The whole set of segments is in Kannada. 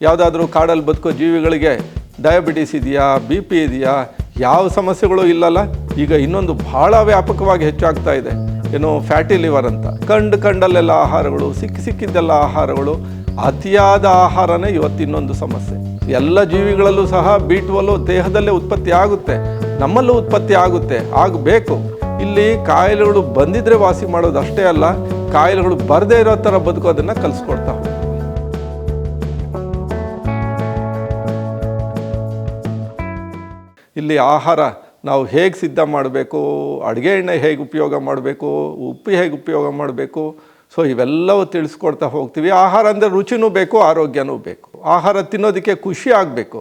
ಯಾವುದಾದ್ರೂ ಕಾಡಲ್ಲಿ ಬದುಕೋ ಜೀವಿಗಳಿಗೆ ಡಯಾಬಿಟಿಸ್ ಇದೆಯಾ ಬಿ ಪಿ ಇದೆಯಾ, ಯಾವ ಸಮಸ್ಯೆಗಳು ಇಲ್ಲಲ್ಲ. ಈಗ ಇನ್ನೊಂದು ಭಾಳ ವ್ಯಾಪಕವಾಗಿ ಹೆಚ್ಚಾಗ್ತಾ ಇದೆ. ಏನು ಫ್ಯಾಟಿ ಲಿವರ್ ಅಂತ. ಕಂಡು ಕಂಡಲ್ಲೆಲ್ಲ ಆಹಾರಗಳು, ಸಿಕ್ಕಿ ಸಿಕ್ಕಿದ್ದೆಲ್ಲ ಆಹಾರಗಳು, ಅತಿಯಾದ ಆಹಾರನೇ ಇವತ್ತು ಇನ್ನೊಂದು ಸಮಸ್ಯೆ. ಎಲ್ಲ ಜೀವಿಗಳಲ್ಲೂ ಸಹ ಬಿ ದೇಹದಲ್ಲೇ ಉತ್ಪತ್ತಿ ಆಗುತ್ತೆ. ನಮ್ಮಲ್ಲೂ ಉತ್ಪತ್ತಿ ಆಗುತ್ತೆ. ಆಗಬೇಕು. ಇಲ್ಲಿ ಕಾಯಿಲೆಗಳು ಬಂದಿದ್ರೆ ವಾಸಿ ಮಾಡೋದು ಅಷ್ಟೇ ಅಲ್ಲ, ಕಾಯಿಲೆಗಳು ಬರದೇ ಇರೋ ಥರ ಬದುಕೋದನ್ನು ಕಲಿಸ್ಕೊಡ್ತಾ ಇಲ್ಲಿ ಆಹಾರ ನಾವು ಹೇಗೆ ಸಿದ್ಧ ಮಾಡಬೇಕು, ಅಡುಗೆ ಎಣ್ಣೆ ಹೇಗೆ ಉಪಯೋಗ ಮಾಡಬೇಕು, ಉಪ್ಪು ಹೇಗೆ ಉಪಯೋಗ ಮಾಡಬೇಕು, ಸೊ ಇವೆಲ್ಲವೂ ತಿಳಿಸ್ಕೊಡ್ತಾ ಹೋಗ್ತೀವಿ. ಆಹಾರ ಅಂದರೆ ರುಚಿನೂ ಬೇಕು, ಆರೋಗ್ಯನೂ ಬೇಕು. ಆಹಾರ ತಿನ್ನೋದಕ್ಕೆ ಖುಷಿ ಆಗಬೇಕು.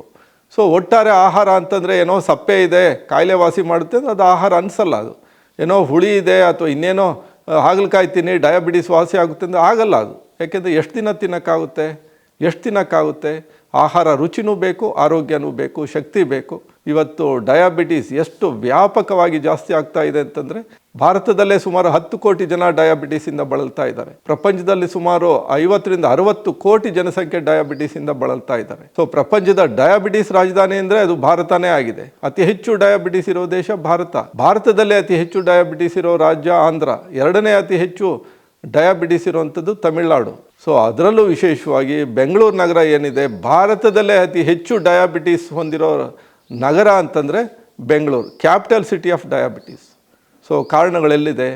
ಸೊ ಒಟ್ಟಾರೆ ಆಹಾರ ಅಂತಂದರೆ ಏನೋ ಸಪ್ಪೆ ಇದೆ, ಕಾಯಿಲೆ ವಾಸಿ ಮಾಡುತ್ತೆ ಅಂದರೆ ಅದು ಆಹಾರ ಅನಿಸಲ್ಲ ಅದು. ಏನೋ ಹುಳಿ ಇದೆ ಅಥವಾ ಇನ್ನೇನೋ ಹಾಗಲಕಾಯಿ ತಿನ್ನಿ, ಡಯಾಬಿಟಿಸ್ ವಾಸಿ ಆಗುತ್ತೆ ಅಂದರೆ ಆಗಲ್ಲ ಅದು. ಯಾಕೆಂದರೆ ಎಷ್ಟು ದಿನ ತಿನ್ನೋಕ್ಕಾಗುತ್ತೆ? ಎಷ್ಟು ತಿನ್ನೋಕ್ಕಾಗುತ್ತೆ ಆಹಾರ ರುಚಿನೂ ಬೇಕು, ಆರೋಗ್ಯನೂ ಬೇಕು, ಶಕ್ತಿ ಬೇಕು. ಇವತ್ತು ಡಯಾಬಿಟೀಸ್ ಎಷ್ಟು ವ್ಯಾಪಕವಾಗಿ ಜಾಸ್ತಿ ಆಗ್ತಾ ಇದೆ ಅಂತಂದರೆ ಭಾರತದಲ್ಲೇ ಸುಮಾರು ಹತ್ತು ಕೋಟಿ ಜನ ಡಯಾಬಿಟೀಸಿಂದ ಬಳಲ್ತಾ ಇದ್ದಾರೆ. ಪ್ರಪಂಚದಲ್ಲಿ ಸುಮಾರು ಐವತ್ತರಿಂದ ಅರವತ್ತು ಕೋಟಿ ಜನಸಂಖ್ಯೆ ಡಯಾಬಿಟೀಸಿಂದ ಬಳಲ್ತಾ ಇದ್ದಾರೆ. ಸೊ ಪ್ರಪಂಚದ ಡಯಾಬಿಟೀಸ್ ರಾಜಧಾನಿ ಅಂದರೆ ಅದು ಭಾರತನೇ ಆಗಿದೆ. ಅತಿ ಹೆಚ್ಚು ಡಯಾಬಿಟೀಸ್ ಇರೋ ದೇಶ ಭಾರತ. ಭಾರತದಲ್ಲೇ ಅತಿ ಹೆಚ್ಚು ಡಯಾಬಿಟೀಸ್ ಇರೋ ರಾಜ್ಯ ಆಂಧ್ರ. ಎರಡನೇ ಅತಿ ಹೆಚ್ಚು ಡಯಾಬಿಟಿಸ್ ಇರುವಂಥದ್ದು ತಮಿಳುನಾಡು. ಸೊ ಅದರಲ್ಲೂ ವಿಶೇಷವಾಗಿ ಬೆಂಗಳೂರು ನಗರ ಏನಿದೆ, ಭಾರತದಲ್ಲೇ ಅತಿ ಹೆಚ್ಚು ಡಯಾಬಿಟಿಸ್ ಹೊಂದಿರೋ ನಗರ ಅಂತಂದರೆ Bengaluru, capital city of diabetes. So ಕಾರಣಗಳೆಲ್ಲಿದೆ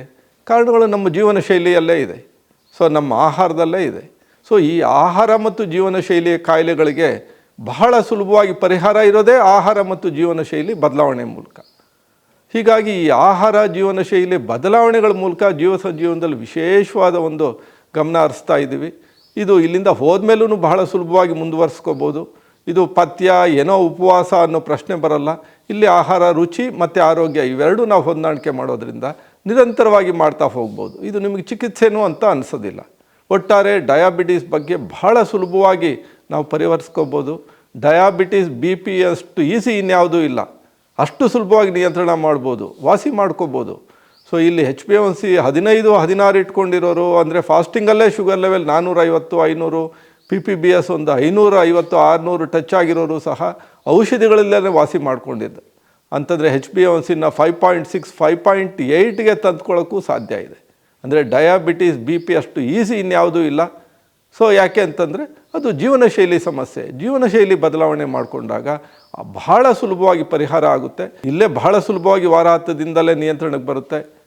ಕಾರಣಗಳು ನಮ್ಮ ಜೀವನ ಶೈಲಿಯಲ್ಲೇ ಇದೆ. ಸೊ ನಮ್ಮ ಆಹಾರದಲ್ಲೇ ಇದೆ. ಸೊ ಈ ಆಹಾರ ಮತ್ತು ಜೀವನ ಶೈಲಿಯ ಕಾಯಿಲೆಗಳಿಗೆ ಬಹಳ ಸುಲಭವಾಗಿ ಪರಿಹಾರ ಇರೋದೇ ಆಹಾರ ಮತ್ತು ಜೀವನ ಶೈಲಿ ಬದಲಾವಣೆ ಮೂಲಕ. ಹೀಗಾಗಿ ಈ ಆಹಾರ ಜೀವನ ಶೈಲಿ ಬದಲಾವಣೆಗಳ ಮೂಲಕ ಜೀವ ಜೀವನದಲ್ಲಿ ವಿಶೇಷವಾದ ಒಂದು ಗಮನ ಹರಿಸ್ತಾ ಇದ್ದೀವಿ. ಇದು ಇಲ್ಲಿಂದ ಹೋದ್ಮೇಲೂ ಬಹಳ ಸುಲಭವಾಗಿ ಮುಂದುವರಿಸ್ಕೋಬೋದು. ಇದು ಪಥ್ಯ, ಏನೋ ಉಪವಾಸ ಅನ್ನೋ ಪ್ರಶ್ನೆ ಬರಲ್ಲ. ಇಲ್ಲಿ ಆಹಾರ, ರುಚಿ ಮತ್ತು ಆರೋಗ್ಯ ಇವೆರಡೂ ನಾವು ಹೊಂದಾಣಿಕೆ ಮಾಡೋದ್ರಿಂದ ನಿರಂತರವಾಗಿ ಮಾಡ್ತಾ ಹೋಗ್ಬೋದು. ಇದು ನಿಮಗೆ ಚಿಕಿತ್ಸೆನೂ ಅಂತ ಅನಿಸೋದಿಲ್ಲ. ಒಟ್ಟಾರೆ ಡಯಾಬಿಟೀಸ್ ಬಗ್ಗೆ ಬಹಳ ಸುಲಭವಾಗಿ ನಾವು ಪರಿವರ್ಸ್ಕೋಬೋದು ಡಯಾಬಿಟೀಸ್, ಬಿ ಪಿ ಅಷ್ಟು ಈಸಿ ಇನ್ಯಾವುದೂ ಇಲ್ಲ. ಅಷ್ಟು ಸುಲಭವಾಗಿ ನಿಯಂತ್ರಣ ಮಾಡ್ಬೋದು, ವಾಸಿ ಮಾಡ್ಕೋಬೋದು. ಸೊ ಇಲ್ಲಿ ಹೆಚ್ ಪಿ ಒನ್ ಸಿ ಹದಿನೈದು, ಹದಿನಾರು ಇಟ್ಕೊಂಡಿರೋರು, ಅಂದರೆ ಫಾಸ್ಟಿಂಗಲ್ಲೇ ಶುಗರ್ ಲೆವೆಲ್ ನಾನ್ನೂರೈವತ್ತು ಐನೂರು ಪಿ ಪಿ ಬಿ ಎಸ್ ಒಂದು ಐನೂರು ಐವತ್ತು ಆರುನೂರು ಟಚ್ ಆಗಿರೋರು ಸಹ ಔಷಧಿಗಳಲ್ಲೇ ವಾಸಿ ಮಾಡ್ಕೊಂಡಿದ್ದು. ಅಂತಂದರೆ ಹೆಚ್ ಪಿ ಒನ್ ಸಿನ five point six five point ಏಯ್ಟ್ಗೆ ತಂದ್ಕೊಳ್ಳೋಕ್ಕೂ ಸಾಧ್ಯ ಇದೆ. ಅಂದರೆ ಡಯಾಬಿಟೀಸ್ ಬಿ ಪಿ ಅಷ್ಟು ಈಸಿ ಇನ್ಯಾವುದೂ ಇಲ್ಲ. ಸೊ ಯಾಕೆ ಅಂತಂದರೆ ಅದು ಜೀವನ ಶೈಲಿ ಸಮಸ್ಯೆ. ಜೀವನ ಶೈಲಿ ಬದಲಾವಣೆ ಮಾಡಿಕೊಂಡಾಗ ಬಹಳ ಸುಲಭವಾಗಿ ಪರಿಹಾರ ಆಗುತ್ತೆ. ಇಲ್ಲೇ ಬಹಳ ಸುಲಭವಾಗಿ ವಾರ ಹತ್ತದಿಂದಲೇ ನಿಯಂತ್ರಣಕ್ಕೆ ಬರುತ್ತೆ.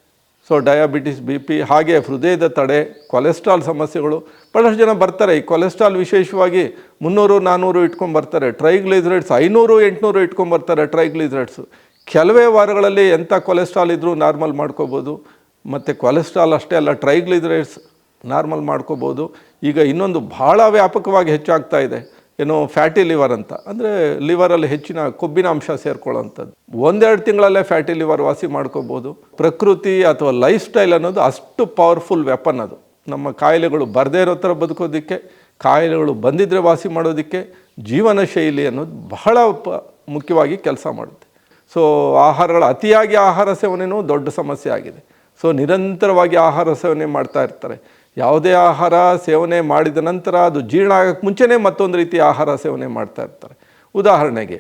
ಸೊ ಡಯಾಬಿಟಿಸ್ ಬಿ ಪಿ ಹಾಗೆ ಹೃದಯದ ತಡೆ ಕೊಲೆಸ್ಟ್ರಾಲ್ ಸಮಸ್ಯೆಗಳು, ಬಹಳಷ್ಟು ಜನ ಬರ್ತಾರೆ. ಈ ಕೊಲೆಸ್ಟ್ರಾಲ್ ವಿಶೇಷವಾಗಿ ಮುನ್ನೂರು ನಾನ್ನೂರು ಇಟ್ಕೊಂಡು ಬರ್ತಾರೆ. ಟ್ರೈಗ್ಲಿಸರೈಡ್ಸ್ ಐನೂರು, ಎಂಟುನೂರು ಇಟ್ಕೊಂಡು ಬರ್ತಾರೆ ಟ್ರೈಗ್ಲಿಸರೈಡ್ಸು ಕೆಲವೇ ವಾರಗಳಲ್ಲಿ ಎಂಥ ಕೊಲೆಸ್ಟ್ರಾಲ್ ಇದ್ದರೂ ನಾರ್ಮಲ್ ಮಾಡ್ಕೋಬೋದು. ಮತ್ತು ಕೊಲೆಸ್ಟ್ರಾಲ್ ಅಷ್ಟೇ ಅಲ್ಲ ಟ್ರೈಗ್ಲಿಸರೈಡ್ಸ್ ನಾರ್ಮಲ್ ಮಾಡ್ಕೋಬೋದು. ಈಗ ಇನ್ನೊಂದು ಭಾಳ ವ್ಯಾಪಕವಾಗಿ ಹೆಚ್ಚಾಗ್ತಾ ಇದೆ. ಏನು ಫ್ಯಾಟಿ ಲಿವರ್ ಅಂತ. ಅಂದರೆ ಲಿವರಲ್ಲಿ ಹೆಚ್ಚಿನ ಕೊಬ್ಬಿನ ಅಂಶ ಸೇರ್ಕೊಳ್ಳೋವಂಥದ್ದು ಒಂದೆರಡು ತಿಂಗಳಲ್ಲೇ ಫ್ಯಾಟಿ ಲಿವರ್ ವಾಸಿ ಮಾಡ್ಕೋಬೋದು. ಪ್ರಕೃತಿ ಅಥವಾ ಲೈಫ್ ಸ್ಟೈಲ್ ಅನ್ನೋದು ಅಷ್ಟು ಪವರ್ಫುಲ್ ವೆಪನ್ ಅದು. ನಮ್ಮ ಕಾಯಿಲೆಗಳು ಬರದೇ ಇರೋ ಥರ ಬದುಕೋದಕ್ಕೆ, ಕಾಯಿಲೆಗಳು ಬಂದಿದ್ದರೆ ವಾಸಿ ಮಾಡೋದಕ್ಕೆ, ಜೀವನ ಶೈಲಿ ಅನ್ನೋದು ಬಹಳ ಪ, ಮುಖ್ಯವಾಗಿ ಕೆಲಸ ಮಾಡುತ್ತೆ. ಸೊ, ಆಹಾರಗಳ ಅತಿಯಾಗಿ ಆಹಾರ ಸೇವನೆಯೂ ದೊಡ್ಡ ಸಮಸ್ಯೆ ಆಗಿದೆ. ಸೊ, ನಿರಂತರವಾಗಿ ಆಹಾರ ಸೇವನೆ ಮಾಡ್ತಾ ಇರ್ತಾರೆ. ಯಾವುದೇ ಆಹಾರ ಸೇವನೆ ಮಾಡಿದ ನಂತರ ಅದು ಜೀರ್ಣ ಆಗೋಕ್ಕೆ ಮುಂಚೆನೇ ಮತ್ತೊಂದು ರೀತಿ ಆಹಾರ ಸೇವನೆ ಮಾಡ್ತಾ ಇರ್ತಾರೆ. ಉದಾಹರಣೆಗೆ,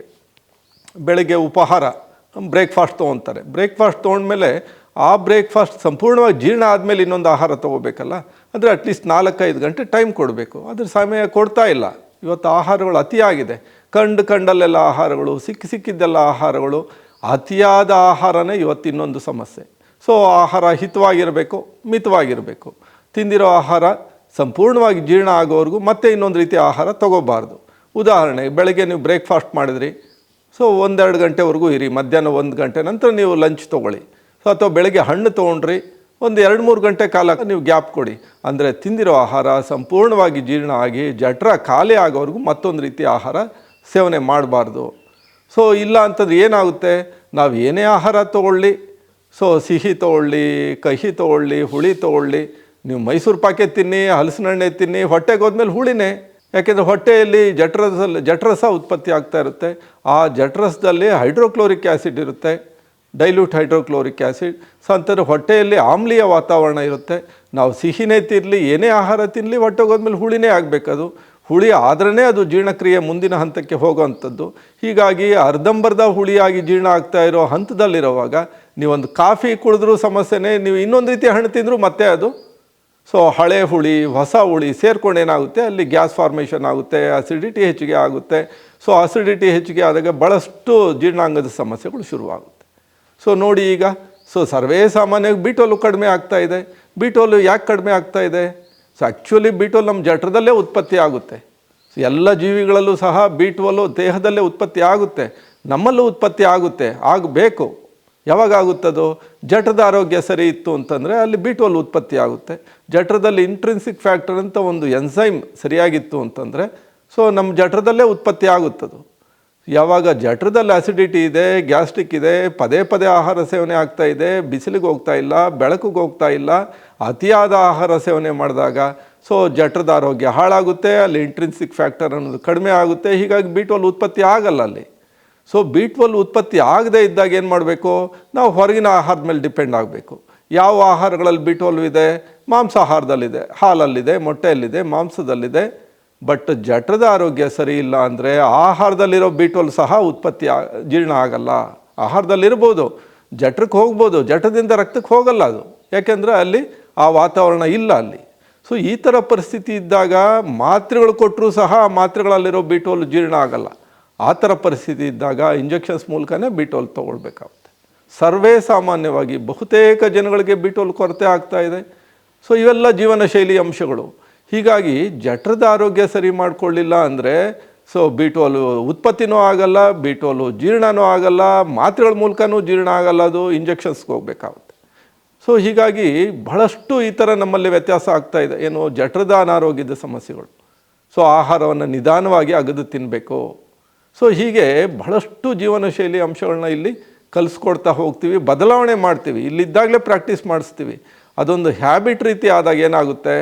ಬೆಳಗ್ಗೆ ಉಪಹಾರ, ಬ್ರೇಕ್ಫಾಸ್ಟ್ ತೊಗೊತಾರೆ. ಬ್ರೇಕ್ಫಾಸ್ಟ್ ತೊಗೊಂಡ್ಮೇಲೆ ಆ ಬ್ರೇಕ್ಫಾಸ್ಟ್ ಸಂಪೂರ್ಣವಾಗಿ ಜೀರ್ಣ ಆದಮೇಲೆ ಇನ್ನೊಂದು ಆಹಾರ ತೊಗೋಬೇಕಲ್ಲ, ಅಂದರೆ ಅಟ್ಲೀಸ್ಟ್ ನಾಲ್ಕೈದು ಗಂಟೆ ಟೈಮ್ ಕೊಡಬೇಕು. ಅದ್ರ ಸಮಯ ಕೊಡ್ತಾ ಇಲ್ಲ. ಇವತ್ತು ಆಹಾರಗಳು ಅತಿಯಾಗಿದೆ ಕಂಡು ಕಂಡಲ್ಲೆಲ್ಲ ಆಹಾರಗಳು, ಸಿಕ್ಕಿ ಸಿಕ್ಕಿದ್ದೆಲ್ಲ ಆಹಾರಗಳು, ಅತಿಯಾದ ಆಹಾರನೇ ಇವತ್ತು ಇನ್ನೊಂದು ಸಮಸ್ಯೆ. ಸೊ ಆಹಾರ ಹಿತವಾಗಿರಬೇಕು, ಮಿತವಾಗಿರಬೇಕು. ತಿಂದಿರೋ ಆಹಾರ ಸಂಪೂರ್ಣವಾಗಿ ಜೀರ್ಣ ಆಗೋವರೆಗೂ ಮತ್ತೆ ಇನ್ನೊಂದು ರೀತಿಯ ಆಹಾರ ತಗೋಬಾರ್ದು. ಉದಾಹರಣೆಗೆ ಬೆಳಗ್ಗೆ ನೀವು ಬ್ರೇಕ್ಫಾಸ್ಟ್ ಮಾಡಿದ್ರಿ. ಸೊ ಒಂದೆರಡು ಗಂಟೆವರೆಗೂ ಇರಿ. ಮಧ್ಯಾಹ್ನ ಒಂದು ಗಂಟೆ ನಂತರ ನೀವು ಲಂಚ್ ತೊಗೊಳ್ಳಿ. ಸೊ ಅಥವಾ ಬೆಳಗ್ಗೆ ಹಣ್ಣು ತೊಗೊಂಡ್ರಿ. ಒಂದು ಎರಡು ಮೂರು ಗಂಟೆ ಕಾಲ ನೀವು ಗ್ಯಾಪ್ ಕೊಡಿ. ಅಂದರೆ ತಿಂದಿರೋ ಆಹಾರ ಸಂಪೂರ್ಣವಾಗಿ ಜೀರ್ಣ ಆಗಿ ಜಠರ ಖಾಲಿ ಆಗೋವರೆಗೂ ಮತ್ತೊಂದು ರೀತಿಯ ಆಹಾರ ಸೇವನೆ ಮಾಡಬಾರ್ದು. ಸೊ ಇಲ್ಲ ಅಂತಂದ್ರೆ ಏನಾಗುತ್ತೆ? ನಾವು ಏನೇ ಆಹಾರ ತೊಗೊಳ್ಳಿ. ಸೊ ಸಿಹಿ ತೊಗೊಳ್ಳಿ, ಕಹಿ ತೊಗೊಳ್ಳಿ, ಹುಳಿ ತೊಗೊಳ್ಳಿ. ನೀವು ಮೈಸೂರು ಪಾಕೆ ತಿನ್ನಿ ಹಲಸಿನ ಹಣ್ಣೆ ತಿನ್ನಿ, ಹೊಟ್ಟೆಗೆ ಹೋದ್ಮೇಲೆ ಹುಳಿನೇ. ಯಾಕೆಂದರೆ ಹೊಟ್ಟೆಯಲ್ಲಿ ಜಠರಸಲ್ಲಿ ಜಠರಸ ಉತ್ಪತ್ತಿ ಆಗ್ತಾ ಇರುತ್ತೆ. ಆ ಜಠರಸದಲ್ಲಿ ಹೈಡ್ರೋಕ್ಲೋರಿಕ್ ಆ್ಯಸಿಡ್ ಇರುತ್ತೆ. ಡೈಲ್ಯೂಟ್ ಹೈಡ್ರೋಕ್ಲೋರಿಕ್ ಆ್ಯಸಿಡ್ ಸೊ ಹೊಟ್ಟೆಯಲ್ಲಿ ಆಮ್ಲೀಯ ವಾತಾವರಣ ಇರುತ್ತೆ. ನಾವು ಸಿಹಿನೇ ತಿರಲಿ ಏನೇ ಆಹಾರ ತಿನ್ನಲಿ ಹೊಟ್ಟೆಗೆ ಹೋದ್ಮೇಲೆ ಹುಳಿನೇ ಆಗಬೇಕದು. ಹುಳಿ ಆದ್ರೇ ಅದು ಜೀರ್ಣಕ್ರಿಯೆ ಮುಂದಿನ ಹಂತಕ್ಕೆ ಹೋಗೋವಂಥದ್ದು. ಹೀಗಾಗಿ ಅರ್ಧಂಬರ್ಧ ಹುಳಿಯಾಗಿ ಜೀರ್ಣ ಆಗ್ತಾ ಇರೋ ಹಂತದಲ್ಲಿರುವಾಗ ನೀವೊಂದು ಕಾಫಿ ಕುಡಿದ್ರೂ ಸಮಸ್ಯೆನೇ, ನೀವು ಇನ್ನೊಂದು ರೀತಿ ಹಣ್ಣು ತಿಂದರೂ ಮತ್ತೆ ಅದು ಸೊ ಹಳೆ ಹುಳಿ, ಹೊಸ ಹುಳಿ ಸೇರ್ಕೊಂಡು ಏನಾಗುತ್ತೆ? ಅಲ್ಲಿ ಗ್ಯಾಸ್ ಫಾರ್ಮೇಷನ್ ಆಗುತ್ತೆ ಅಸಿಡಿಟಿ ಹೆಚ್ಚಿಗೆ ಆಗುತ್ತೆ. ಸೊ ಅಸಿಡಿಟಿ ಹೆಚ್ಚಿಗೆ ಆದಾಗ ಭಾಳಷ್ಟು ಜೀರ್ಣಾಂಗದ ಸಮಸ್ಯೆಗಳು ಶುರುವಾಗುತ್ತೆ. ಸೊ ನೋಡಿ ಈಗ ಸೊ ಸರ್ವೇ ಸಾಮಾನ್ಯವಾಗಿ ಬೀಟೋಲು ಕಡಿಮೆ ಆಗ್ತಾ ಇದೆ. ಬೀಟೋಲು ಯಾಕೆ ಕಡಿಮೆ ಆಗ್ತಾ ಇದೆ? ಸೊ ಆ್ಯಕ್ಚುಲಿ ಬೀಟೋಲ್ ನಮ್ಮ ಜಠರದಲ್ಲೇ ಉತ್ಪತ್ತಿ ಆಗುತ್ತೆ. ಸೊ ಎಲ್ಲ ಜೀವಿಗಳಲ್ಲೂ ಸಹ ಬೀಟ್ವಲ್ಲು ದೇಹದಲ್ಲೇ ಉತ್ಪತ್ತಿ ಆಗುತ್ತೆ. ನಮ್ಮಲ್ಲೂ ಉತ್ಪತ್ತಿ ಆಗುತ್ತೆ. ಆಗಬೇಕು. ಯಾವಾಗ ಆಗುತ್ತದು ಜಠರದ ಆರೋಗ್ಯ ಸರಿ ಇತ್ತು ಅಂತಂದರೆ ಅಲ್ಲಿ ಬೀಟ್ವಲ್ ಉತ್ಪತ್ತಿ ಆಗುತ್ತೆ. ಜಠರದಲ್ಲಿ ಇಂಟ್ರಿನ್ಸಿಕ್ ಫ್ಯಾಕ್ಟರ್ ಅಂತ ಒಂದು ಎನ್ಸೈಮ್ ಸರಿಯಾಗಿತ್ತು ಅಂತಂದರೆ ಸೊ ನಮ್ಮ ಜಠರದಲ್ಲೇ ಉತ್ಪತ್ತಿ ಆಗುತ್ತದು. ಯಾವಾಗ ಜಠರದಲ್ಲಿ ಆಸಿಡಿಟಿ ಇದೆ ಗ್ಯಾಸ್ಟ್ರಿಕ್ ಇದೆ, ಪದೇ ಪದೇ ಆಹಾರ ಸೇವನೆ ಆಗ್ತಾ ಇದೆ, ಬಿಸಿಲಿಗೆ ಹೋಗ್ತಾ ಇಲ್ಲ, ಬೆಳಕಿಗೆ ಹೋಗ್ತಾ ಇಲ್ಲ, ಅತಿಯಾದ ಆಹಾರ ಸೇವನೆ ಮಾಡಿದಾಗ ಸೊ ಜಠರದ ಆರೋಗ್ಯ ಹಾಳಾಗುತ್ತೆ, ಅಲ್ಲಿ ಇಂಟ್ರಿನ್ಸಿಕ್ ಫ್ಯಾಕ್ಟರ್ ಅನ್ನೋದು ಕಡಿಮೆ ಆಗುತ್ತೆ, ಹೀಗಾಗಿ ಬೀಟ್ವಲ್ ಉತ್ಪತ್ತಿ ಆಗಲ್ಲ ಅಲ್ಲಿ. ಸೊ ಬೀಟ್ವಲ್ ಉತ್ಪತ್ತಿ ಆಗದೇ ಇದ್ದಾಗ ಏನು ಮಾಡಬೇಕು? ನಾವು ಹೊರಗಿನ ಆಹಾರದ ಮೇಲೆ ಡಿಪೆಂಡ್ ಆಗಬೇಕು. ಯಾವ ಆಹಾರಗಳಲ್ಲಿ ಬೀಟ್ವಲ್ ಇದೆ? ಮಾಂಸಾಹಾರದಲ್ಲಿದೆ. ಹಾಲಲ್ಲಿದೆ, ಮೊಟ್ಟೆಯಲ್ಲಿದೆ, ಮಾಂಸದಲ್ಲಿದೆ. ಬಟ್ ಜಠರದ ಆರೋಗ್ಯ ಸರಿ ಇಲ್ಲ ಅಂದರೆ ಆಹಾರದಲ್ಲಿರೋ ಬೀಟ್ವಲ್ ಸಹ ಉತ್ಪತ್ತಿ ಜೀರ್ಣ ಆಗಲ್ಲ. ಆಹಾರದಲ್ಲಿರ್ಬೋದು. ಜಠರಕ್ಕೆ ಹೋಗ್ಬೋದು. ಜಠರದಿಂದ ರಕ್ತಕ್ಕೆ ಹೋಗಲ್ಲ ಅದು. ಯಾಕೆಂದರೆ ಅಲ್ಲಿ ಆ ವಾತಾವರಣ ಇಲ್ಲ ಅಲ್ಲಿ. ಸೊ ಈ ಥರ ಪರಿಸ್ಥಿತಿ ಇದ್ದಾಗ ಮಾತ್ರೆಗಳು ಕೊಟ್ಟರೂ ಸಹ ಆ ಮಾತ್ರೆಗಳಲ್ಲಿರೋ ಬೀಟೋಲ್ ಜೀರ್ಣ ಆಗಲ್ಲ. ಆ ಥರ ಪರಿಸ್ಥಿತಿ ಇದ್ದಾಗ ಇಂಜೆಕ್ಷನ್ಸ್ ಮೂಲಕನೇ ಬಿಟೋಲ್ ತೊಗೊಳ್ಬೇಕಾಗುತ್ತೆ. ಸರ್ವೇ ಸಾಮಾನ್ಯವಾಗಿ ಬಹುತೇಕ ಜನಗಳಿಗೆ ಬೀಟೋಲ್ ಕೊರತೆ ಆಗ್ತಾ ಇದೆ. ಸೊ, ಇವೆಲ್ಲ ಜೀವನ ಶೈಲಿ ಅಂಶಗಳು. ಹೀಗಾಗಿ ಜಠರದ ಆರೋಗ್ಯ ಸರಿ ಮಾಡಿಕೊಳ್ಳಿಲ್ಲ ಅಂದರೆ, ಸೊ, ಬಿಟೋಲು ಉತ್ಪತ್ತಿನೂ ಆಗಲ್ಲ, ಬಿಟೋಲು ಜೀರ್ಣನೂ ಆಗಲ್ಲ, ಮಾತ್ರೆಗಳ ಮೂಲಕನೂ ಜೀರ್ಣ ಆಗಲ್ಲ, ಅದು ಇಂಜೆಕ್ಷನ್ಸ್ಗೆ ಹೋಗಬೇಕಾಗುತ್ತೆ. ಸೊ, ಹೀಗಾಗಿ ಬಹಳಷ್ಟು ಈ ಥರ ನಮ್ಮಲ್ಲಿ ವ್ಯತ್ಯಾಸ ಆಗ್ತಾ ಇದೆ. ಏನು ಜಠರದ ಅನಾರೋಗ್ಯದ ಸಮಸ್ಯೆಗಳು. ಸೊ, ಆಹಾರವನ್ನು ನಿಧಾನವಾಗಿ ಅಗದು ತಿನ್ನಬೇಕು ಸೊ ಹೀಗೆ ಬಹಳಷ್ಟು ಜೀವನ ಶೈಲಿ ಅಂಶಗಳನ್ನ ಇಲ್ಲಿ ಕಲಿಸ್ಕೊಡ್ತಾ ಹೋಗ್ತೀವಿ, ಬದಲಾವಣೆ ಮಾಡ್ತೀವಿ, ಇಲ್ಲಿದ್ದಾಗಲೇ ಪ್ರಾಕ್ಟೀಸ್ ಮಾಡಿಸ್ತೀವಿ. ಅದೊಂದು ಹ್ಯಾಬಿಟ್ ರೀತಿ ಆದಾಗ ಏನಾಗುತ್ತೆ?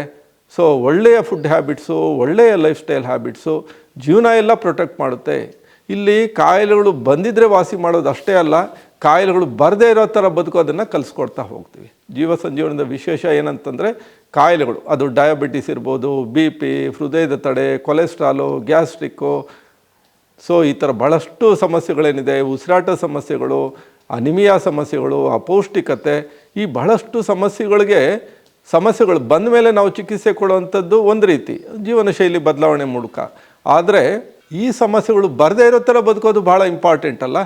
ಸೊ ಒಳ್ಳೆಯ ಫುಡ್ ಹ್ಯಾಬಿಟ್ಸು ಒಳ್ಳೆಯ ಲೈಫ್ ಸ್ಟೈಲ್ ಹ್ಯಾಬಿಟ್ಸು ಜೀವನ ಎಲ್ಲ ಪ್ರೊಟೆಕ್ಟ್ ಮಾಡುತ್ತೆ. ಇಲ್ಲಿ ಕಾಯಿಲೆಗಳು ಬಂದಿದ್ದರೆ ವಾಸಿ ಮಾಡೋದು ಅಷ್ಟೇ ಅಲ್ಲ, ಕಾಯಿಲೆಗಳು ಬರದೇ ಇರೋ ಥರ ಬದುಕೋದನ್ನು ಕಲಿಸ್ಕೊಡ್ತಾ ಹೋಗ್ತೀವಿ. ಜೀವ ಸಂಜೀವನದ ವಿಶೇಷ ಏನಂತಂದರೆ ಕಾಯಿಲೆಗಳು. ಅದು ಡಯಾಬಿಟಿಸ್ ಇರ್ಬೋದು ಬಿ ಪಿ ಹೃದಯದ ತಡೆ ಕೊಲೆಸ್ಟ್ರಾಲು ಗ್ಯಾಸ್ಟ್ರಿಕ್ಕು ಸೊ ಈ ಥರ ಭಾಳಷ್ಟು ಸಮಸ್ಯೆಗಳೇನಿದೆ, ಉಸಿರಾಟ ಸಮಸ್ಯೆಗಳು, ಅನಿಮಿಯಾ ಸಮಸ್ಯೆಗಳು, ಅಪೌಷ್ಟಿಕತೆ, ಈ ಬಹಳಷ್ಟು ಸಮಸ್ಯೆಗಳಿಗೆ ಸಮಸ್ಯೆಗಳು ಬಂದ ಮೇಲೆ ನಾವು ಚಿಕಿತ್ಸೆ ಕೊಡುವಂಥದ್ದು ಒಂದು ರೀತಿ ಜೀವನ ಶೈಲಿ ಬದಲಾವಣೆ ಮೂಲಕ. ಆದರೆ ಈ ಸಮಸ್ಯೆಗಳು ಬರದೇ ಇರೋ ಥರ ಬದುಕೋದು ಭಾಳ ಇಂಪಾರ್ಟೆಂಟ್ ಅಲ್ಲ.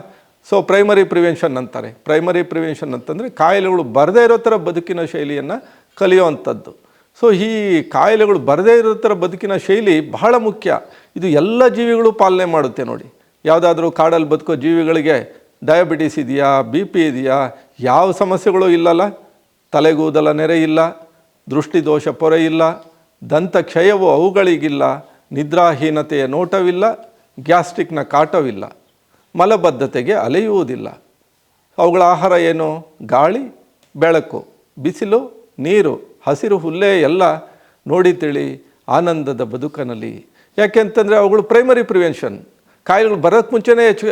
ಸೊ ಪ್ರೈಮರಿ ಪ್ರಿವೆನ್ಷನ್ ಅಂತಾರೆ. ಪ್ರೈಮರಿ ಪ್ರಿವೆನ್ಷನ್ ಅಂತಂದರೆ ಕಾಯಿಲೆಗಳು ಬರದೇ ಇರೋ ಥರ ಬದುಕಿನ ಶೈಲಿಯನ್ನು ಕಲಿಯುವಂಥದ್ದು. ಸೊ ಈ ಕಾಯಿಲೆಗಳು ಬರದೇ ಇರೋ ಥರ ಬದುಕಿನ ಶೈಲಿ ಬಹಳ ಮುಖ್ಯ. ಇದು ಎಲ್ಲ ಜೀವಿಗಳು ಪಾಲನೆ ಮಾಡುತ್ತೆ ನೋಡಿ. ಯಾವುದಾದ್ರೂ ಕಾಡಲ್ಲಿ ಬದುಕೋ ಜೀವಿಗಳಿಗೆ ಡಯಾಬಿಟಿಸ್ ಇದೆಯಾ ಬಿ ಪಿ ಇದೆಯಾ, ಯಾವ ಸಮಸ್ಯೆಗಳು ಇಲ್ಲಲ್ಲ. ತಲೆಗೂದಲ ನೆರೆ ಇಲ್ಲ ದೃಷ್ಟಿದೋಷ ಪೊರೆ ಇಲ್ಲ, ದಂತ ಕ್ಷಯವು ಅವುಗಳಿಗಿಲ್ಲ, ನಿದ್ರಾಹೀನತೆಯ ನೋಟವಿಲ್ಲ, ಗ್ಯಾಸ್ಟ್ರಿಕ್ನ ಕಾಟವಿಲ್ಲ, ಮಲಬದ್ಧತೆಗೆ ಅಲೆಯುವುದಿಲ್ಲ. ಅವುಗಳ ಆಹಾರ ಏನು? ಗಾಳಿ, ಬೆಳಕು, ಬಿಸಿಲು, ನೀರು, ಹಸಿರು ಹುಲ್ಲೇ ಎಲ್ಲ ನೋಡಿ ತಿಳಿ ಆನಂದದ ಬದುಕನಲ್ಲಿ ಯಾಕೆಂತಂದರೆ ಅವುಗಳು ಪ್ರೈಮರಿ ಪ್ರಿವೆನ್ಷನ್ ಕಾಯಿಲೆಗಳು ಬರೋಕ್ಕೆ ಮುಂಚೆನೇ ಹೆಚ್ಚು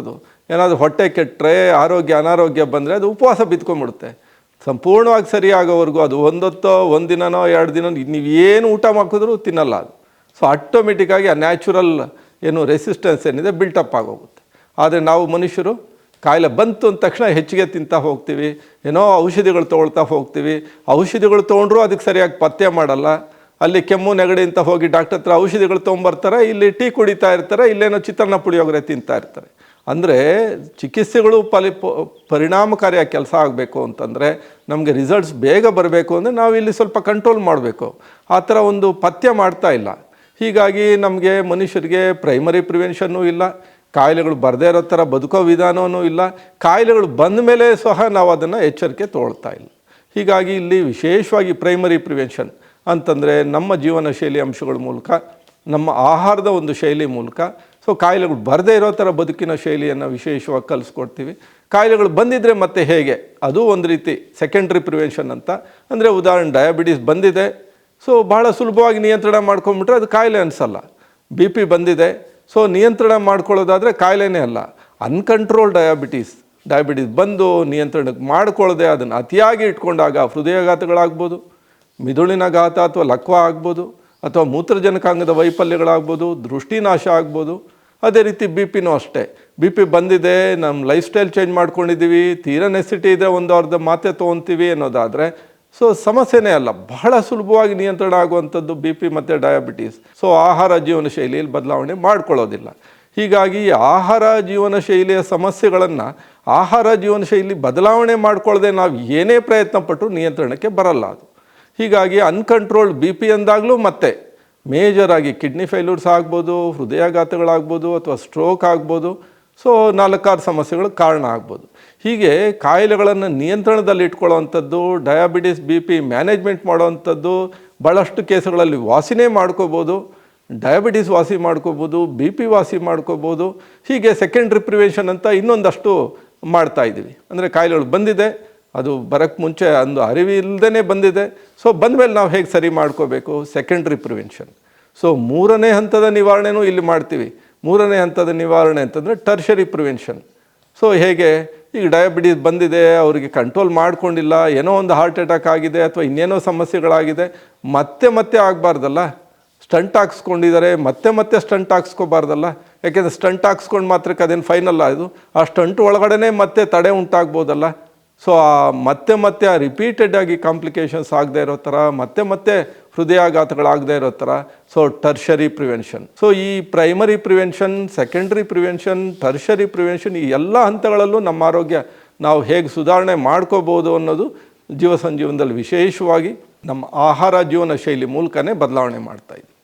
ಅದು ಏನಾದರೂ ಹೊಟ್ಟೆ ಕೆಟ್ಟರೆ ಆರೋಗ್ಯ, ಅನಾರೋಗ್ಯ ಬಂದರೆ ಅದು ಉಪವಾಸ ಬಿದ್ಕೊಂಡ್ಬಿಡುತ್ತೆ ಸಂಪೂರ್ಣವಾಗಿ ಸರಿಯಾಗೋವರೆಗೂ ಅದು ಒಂದೊತ್ತೋ ಒಂದು ದಿನನೋ ಎರಡು ದಿನ ನೀವು ಏನು ಊಟ ಮಾಡಿದ್ರು ತಿನ್ನಲ್ಲ ಅದು. ಸೊ ಆಟೋಮೆಟಿಕ್ಕಾಗಿ ಆ ನ್ಯಾಚುರಲ್ ಏನು ರೆಸಿಸ್ಟೆನ್ಸ್ ಏನಿದೆ ಬಿಲ್ಟಪ್ ಆಗೋಗುತ್ತೆ. ಆದರೆ ನಾವು ಮನುಷ್ಯರು, ಕಾಯಿಲೆ ಬಂತು ಅಂದ ತಕ್ಷಣ ಹೆಚ್ಚಿಗೆ ತಿಂತಾ ಹೋಗ್ತೀವಿ. ಏನೋ ಔಷಧಿಗಳು ತೊಗೊಳ್ತಾ ಹೋಗ್ತೀವಿ. ಔಷಧಿಗಳು ತೊಗೊಂಡ್ರೂ ಅದಕ್ಕೆ ಸರಿಯಾಗಿ ಪತ್ತೆ ಮಾಡಲ್ಲ. ಅಲ್ಲಿ ಕೆಮ್ಮು, ನೆಗಡಿ ಅಂತ ಹೋಗಿ ಡಾಕ್ಟರ್ ಹತ್ರ ಔಷಧಿಗಳು ತೊಗೊಂಬರ್ತಾರೆ, ಇಲ್ಲಿ ಟೀ ಕುಡಿತಾ ಇರ್ತಾರೆ, ಇಲ್ಲೇನೋ ಚಿತ್ರಾನ್ನ ಪುಳಿಯೋಗರೆ ತಿಂತಾ ಇರ್ತಾರೆ. ಅಂದರೆ ಚಿಕಿತ್ಸೆಗಳು ಫಲಿ ಪ- ಪರಿಣಾಮಕಾರಿಯಾಗಿ ಕೆಲಸ ಆಗಬೇಕು ಅಂತಂದರೆ ನಮಗೆ ರಿಸಲ್ಟ್ಸ್ ಬೇಗ ಬರಬೇಕು ಅಂದರೆ ನಾವು ಇಲ್ಲಿ ಸ್ವಲ್ಪ ಕಂಟ್ರೋಲ್ ಮಾಡಬೇಕು. ಆ ಥರ ಒಂದು ಪಥ್ಯ ಮಾಡ್ತಾ ಇಲ್ಲ. ಹೀಗಾಗಿ ನಮಗೆ ಮನುಷ್ಯರಿಗೆ ಪ್ರೈಮರಿ ಪ್ರಿವೆನ್ಷನ್ನೂ ಇಲ್ಲ, ಕಾಯಿಲೆಗಳು ಬರದೇ ಇರೋ ಥರ ಬದುಕೋ ವಿಧಾನವೂ ಇಲ್ಲ, ಕಾಯಿಲೆಗಳು ಬಂದ ಮೇಲೆ ಸಹ ನಾವು ಅದನ್ನು ಎಚ್ಚರಿಕೆ ತೊಗೊಳ್ತಾ ಇಲ್ಲ. ಹೀಗಾಗಿ ಇಲ್ಲಿ ವಿಶೇಷವಾಗಿ ಪ್ರೈಮರಿ ಪ್ರಿವೆನ್ಷನ್ ಅಂತಂದರೆ ನಮ್ಮ ಜೀವನ ಶೈಲಿ ಅಂಶಗಳ ಮೂಲಕ, ನಮ್ಮ ಆಹಾರದ ಒಂದು ಶೈಲಿ ಮೂಲಕ ಸೊ ಕಾಯಿಲೆಗಳು ಬರದೇ ಇರೋ ಥರ ಬದುಕಿನ ಶೈಲಿಯನ್ನು ವಿಶೇಷವಾಗಿ ಕಲಿಸ್ಕೊಡ್ತೀವಿ. ಕಾಯಿಲೆಗಳು ಬಂದಿದ್ದರೆ ಮತ್ತೆ ಹೇಗೆ? ಅದು ಒಂದು ರೀತಿ ಸೆಕೆಂಡ್ರಿ ಪ್ರಿವೆನ್ಷನ್ ಅಂತ. ಅಂದರೆ ಉದಾಹರಣೆ ಡಯಾಬಿಟೀಸ್ ಬಂದಿದೆ ಸೊ ಭಾಳ ಸುಲಭವಾಗಿ ನಿಯಂತ್ರಣ ಮಾಡ್ಕೊಂಬಿಟ್ರೆ ಅದು ಕಾಯಿಲೆ ಅನಿಸಲ್ಲ. ಬಿ ಪಿ ಬಂದಿದೆ ಸೊ ನಿಯಂತ್ರಣ ಮಾಡ್ಕೊಳ್ಳೋದಾದರೆ ಕಾಯಿಲೆನೇ ಅಲ್ಲ. ಅನ್ಕಂಟ್ರೋಲ್ ಡಯಾಬಿಟೀಸ್ ಡಯಾಬಿಟೀಸ್ ಬಂದು ನಿಯಂತ್ರಣಕ್ಕೆ ಮಾಡ್ಕೊಳ್ಳದೆ ಅದನ್ನು ಅತಿಯಾಗಿ ಇಟ್ಕೊಂಡಾಗ ಹೃದಯಾಘಾತಗಳಾಗ್ಬೋದು ಮಿದುಳಿನ ಘಾತ ಅಥವಾ ಲಕ್ವ ಆಗ್ಬೋದು, ಅಥವಾ ಮೂತ್ರಜನಕಾಂಗದ ವೈಫಲ್ಯಗಳಾಗ್ಬೋದು, ದೃಷ್ಟಿನಾಶ ಆಗ್ಬೋದು, ಅದೇ ರೀತಿ ಬಿ ಪಿನೂ ಅಷ್ಟೇ. ಬಿ ಪಿ ಬಂದಿದೆ ನಮ್ಮ ಲೈಫ್ ಸ್ಟೈಲ್ ಚೇಂಜ್ ಮಾಡ್ಕೊಂಡಿದ್ದೀವಿ ತೀರ ನೆಸಿಟಿ ಇದೆ ಒಂದು ಅರ್ಧ ಮಾತೆ ತೊಗೊತೀವಿ ಅನ್ನೋದಾದರೆ, ಸೊ ಸಮಸ್ಯೆನೇ ಅಲ್ಲ, ಬಹಳ ಸುಲಭವಾಗಿ ನಿಯಂತ್ರಣ ಆಗುವಂಥದ್ದು ಬಿ ಪಿ ಮತ್ತು ಡಯಾಬಿಟೀಸ್. ಸೊ ಆಹಾರ ಜೀವನ ಶೈಲಿಯಲ್ಲಿ ಬದಲಾವಣೆ ಮಾಡ್ಕೊಳ್ಳೋದಿಲ್ಲ. ಹೀಗಾಗಿ ಆಹಾರ ಜೀವನ ಶೈಲಿಯ ಸಮಸ್ಯೆಗಳನ್ನು ಆಹಾರ ಜೀವನ ಶೈಲಿ ಬದಲಾವಣೆ ಮಾಡಿಕೊಳ್ಳದೆ ನಾವು ಏನೇ ಪ್ರಯತ್ನ ಪಟ್ಟರು ನಿಯಂತ್ರಣಕ್ಕೆ ಬರಲ್ಲ ಅದು. ಹೀಗಾಗಿ ಅನ್ಕಂಟ್ರೋಲ್ಡ್ ಬಿ ಪಿ ಅಂದಾಗಲೂ ಮತ್ತೆ ಮೇಜರಾಗಿ ಕಿಡ್ನಿ ಫೇಲ್ಯೂರ್ಸ್ ಆಗ್ಬೋದು, ಹೃದಯಾಘಾತಗಳಾಗ್ಬೋದು ಅಥವಾ ಸ್ಟ್ರೋಕ್ ಆಗ್ಬೋದು. ಸೊ ನಾಲ್ಕಾರು ಸಮಸ್ಯೆಗಳು ಕಾರಣ ಆಗ್ಬೋದು. ಹೀಗೆ ಕಾಯಿಲೆಗಳನ್ನು ನಿಯಂತ್ರಣದಲ್ಲಿ ಇಟ್ಕೊಳ್ಳೋವಂಥದ್ದು ಡಯಾಬಿಟಿಸ್ ಬಿ ಪಿ ಮ್ಯಾನೇಜ್ಮೆಂಟ್ ಮಾಡೋವಂಥದ್ದು ಭಾಳಷ್ಟು ಕೇಸುಗಳಲ್ಲಿ ವಾಸಿನೇ ಮಾಡ್ಕೋಬೋದು ಡಯಾಬಿಟಿಸ್ ವಾಸಿ ಮಾಡ್ಕೋಬೋದು ಬಿ ಪಿ ವಾಸಿ ಮಾಡ್ಕೋಬೋದು. ಹೀಗೆ ಸೆಕೆಂಡ್ರಿ ಪ್ರಿವೆನ್ಷನ್ ಅಂತ ಇನ್ನೊಂದಷ್ಟು ಮಾಡ್ತಾ ಇದ್ದೀವಿ ಅಂದರೆ ಕಾಯಿಲೆಗಳು ಬಂದಿದೆ ಅದು ಬರೋಕ್ಕೆ ಮುಂಚೆ ಒಂದು ಅರಿವಿಲ್ಲದೇ ಬಂದಿದೆ. ಸೊ ಬಂದ ಮೇಲೆ ನಾವು ಹೇಗೆ ಸರಿ ಮಾಡ್ಕೋಬೇಕು? ಸೆಕೆಂಡ್ರಿ ಪ್ರಿವೆನ್ಷನ್ ಸೊ ಮೂರನೇ ಹಂತದ ನಿವಾರಣೆನೂ ಇಲ್ಲಿ ಮಾಡ್ತೀವಿ. ಮೂರನೇ ಹಂತದ ನಿವಾರಣೆ ಅಂತಂದರೆ ಟರ್ಷರಿ ಪ್ರಿವೆನ್ಷನ್ ಸೊ ಹೇಗೆ? ಈಗ ಡಯಾಬಿಟೀಸ್ ಬಂದಿದೆ, ಅವರಿಗೆ ಕಂಟ್ರೋಲ್ ಮಾಡ್ಕೊಂಡಿಲ್ಲ, ಏನೋ ಒಂದು ಹಾರ್ಟ್ ಅಟ್ಯಾಕ್ ಆಗಿದೆ ಅಥವಾ ಇನ್ನೇನೋ ಸಮಸ್ಯೆಗಳಾಗಿದೆ, ಮತ್ತೆ ಮತ್ತೆ ಆಗಬಾರ್ದಲ್ಲ? ಸ್ಟಂಟ್ ಹಾಕ್ಸ್ಕೊಂಡಿದ್ದಾರೆ, ಮತ್ತೆ ಮತ್ತೆ ಸ್ಟಂಟ್ ಹಾಕ್ಸ್ಕೋಬಾರ್ದಲ್ಲ? ಯಾಕೆಂದರೆ ಸ್ಟಂಟ್ ಹಾಕ್ಸ್ಕೊಂಡು ಮಾತ್ರಕ್ಕೆ ಅದೇನು ಫೈನಲ್ಲ ಇದು? ಆ ಸ್ಟಂಟ್ ಒಳಗಡೆ ಮತ್ತೆ ತಡೆ ಉಂಟಾಗ್ಬೋದಲ್ಲ? ಸೊ ಆ ಮತ್ತೆ ಮತ್ತೆ ಆ ರಿಪೀಟೆಡ್ ಆಗಿ ಕಾಂಪ್ಲಿಕೇಶನ್ಸ್ ಆಗದೆ ಇರೋ ಥರ, ಮತ್ತೆ ಮತ್ತೆ ಹೃದಯಾಘಾತಗಳಾಗದೆ ಇರೋ ಥರ ಸೊ ಟರ್ಷರಿ ಪ್ರಿವೆನ್ಷನ್ ಸೊ ಈ primary prevention secondary prevention tertiary prevention ಈ ಎಲ್ಲ ಹಂತಗಳಲ್ಲೂ ನಮ್ಮ ಆರೋಗ್ಯ ನಾವು ಹೇಗೆ ಸುಧಾರಣೆ ಮಾಡ್ಕೋಬೋದು ಅನ್ನೋದು ಜೀವ ಸಂಜೀವನದಲ್ಲಿ ವಿಶೇಷವಾಗಿ ನಮ್ಮ ಆಹಾರ ಜೀವನ ಶೈಲಿ ಮೂಲಕನೇ ಬದಲಾವಣೆ ಮಾಡ್ತಾ ಇದ್ದೀವಿ